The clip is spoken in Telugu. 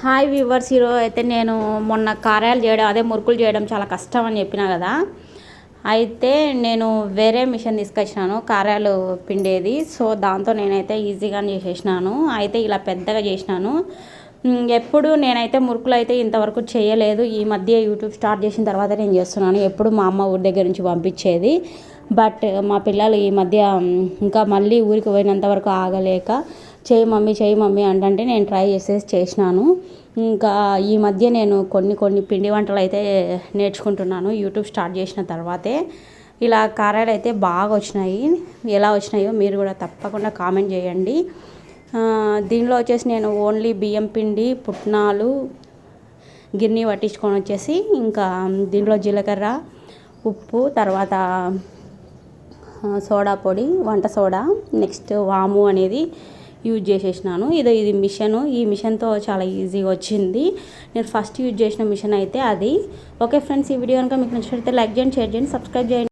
హాయ్ వ్యూవర్స్ ఈరోజు అయితే నేను మొన్న కార్యాలు చేయడం అదే మురుకులు చేయడం చాలా కష్టం అని చెప్పిన కదా. అయితే నేను వేరే మిషన్ తీసుకొచ్చినాను కార్యాలు పిండేది. సో దాంతో నేనైతే ఈజీగా చేసేసినాను. అయితే ఇలా పెద్దగా చేసినాను. ఎప్పుడు నేనైతే మురుకులు అయితే ఇంతవరకు చేయలేదు ఈ మధ్య యూట్యూబ్ స్టార్ట్ చేసిన తర్వాత నేను చేస్తున్నాను. ఎప్పుడు మా అమ్మ ఊరి దగ్గర నుంచి పంపించేది. బట్ మా పిల్లలు ఈ మధ్య ఇంకా మళ్ళీ ఊరికి పోయినంత వరకు ఆగలేక చేయి మమ్మీ చేయి మమ్మీ అంటే నేను ట్రై చేసేసి చేసినాను. ఇంకా ఈ మధ్య నేను కొన్ని కొన్ని పిండి వంటలు అయితే నేర్చుకుంటున్నాను. యూట్యూబ్ స్టార్ట్ చేసిన తర్వాతే. ఇలా కారాలు అయితే బాగా వచ్చినాయి. ఎలా వచ్చినాయో మీరు కూడా తప్పకుండా కామెంట్ చేయండి. దీనిలో వచ్చేసి నేను ఓన్లీ బియ్యం పిండి పుట్నాలు గిన్నె పట్టించుకొని వచ్చేసి ఇంకా దీంట్లో జీలకర్ర ఉప్పు తర్వాత సోడా పొడి వంట సోడా నెక్స్ట్ వాము అనేది యూజ్ చేసేసినాను. ఇది ఇది మిషన్. ఈ మిషన్తో చాలా ఈజీగా వచ్చింది. నేను ఫస్ట్ యూజ్ చేసిన మిషన్ అయితే అది. ఓకే ఫ్రెండ్స్ ఈ వీడియో కనుక మీకు నచ్చినట్లయితే లైక్ చేయండి షేర్ చేయండి సబ్స్క్రైబ్ చేయండి.